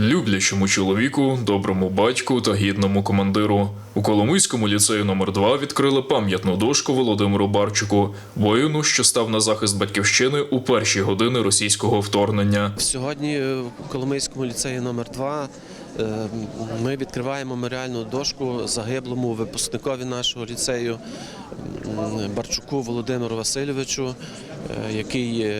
люблячому чоловіку, доброму батьку та гідному командиру. У Коломийському ліцею номер 2 відкрили пам'ятну дошку Володимиру Барчуку, воїну, що став на захист батьківщини у перші години російського вторгнення. Сьогодні е, в Коломийському ліцеї номер 2 ми відкриваємо меморіальну дошку загиблому випускникові нашого ліцею Барчуку Володимиру Васильовичу, е, який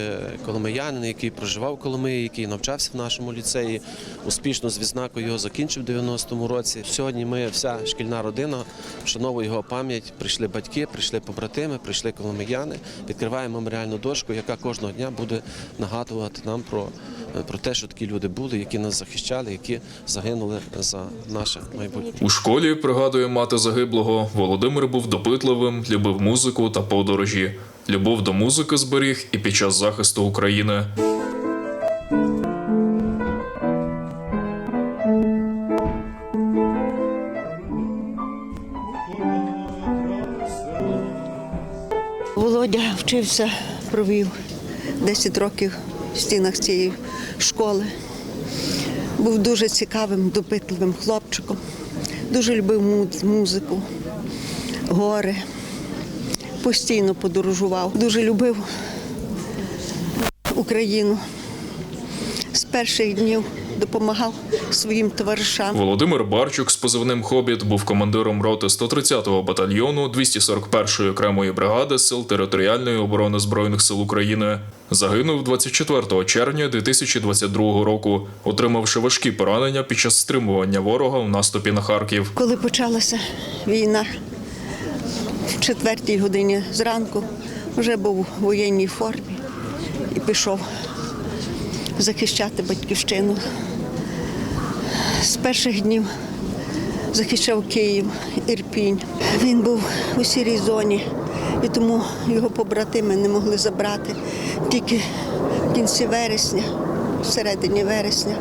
коломиянин, який проживав в Коломиї, який навчався в нашому ліцеї. Успішно з відзнакою його закінчив в 90-му році. Сьогодні ми, вся шкільна родина, вшановує його пам'ять. Прийшли батьки, прийшли побратими, прийшли коломияни. Відкриваємо меморіальну дошку, яка кожного дня буде нагадувати нам про, про те, що такі люди були, які нас захищали, які загинули за наше майбутнє. У школі, пригадує мати загиблого, Володимир був допитливим, любив музику та подорожі. Любов до музики зберіг і під час захисту України. Володя вчився, провів 10 років в стінах цієї школи. Був дуже цікавим, допитливим хлопчиком. Дуже любив музику, гори. Постійно подорожував. Дуже любив Україну. З перших днів допомагав своїм товаришам. Володимир Барчук з позивним Хобіт був командиром роти 130-го батальйону 241-ї окремої бригади сил територіальної оборони збройних сил України. Загинув 24 червня 2022 року, отримавши важкі поранення під час стримування ворога в наступі на Харків. Коли почалася війна, в четвертій годині зранку вже був у воєнній формі і пішов захищати батьківщину. З перших днів захищав Київ, Ірпінь. Він був у сірій зоні, і тому його побратими не могли забрати. Тільки в кінці вересня, в середині вересня,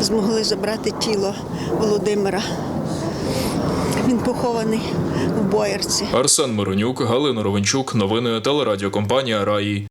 змогли забрати тіло Володимира. Він похований в Боярці. Арсен Миронюк, Галина Ровенчук. Новини телерадіокомпанія Раї.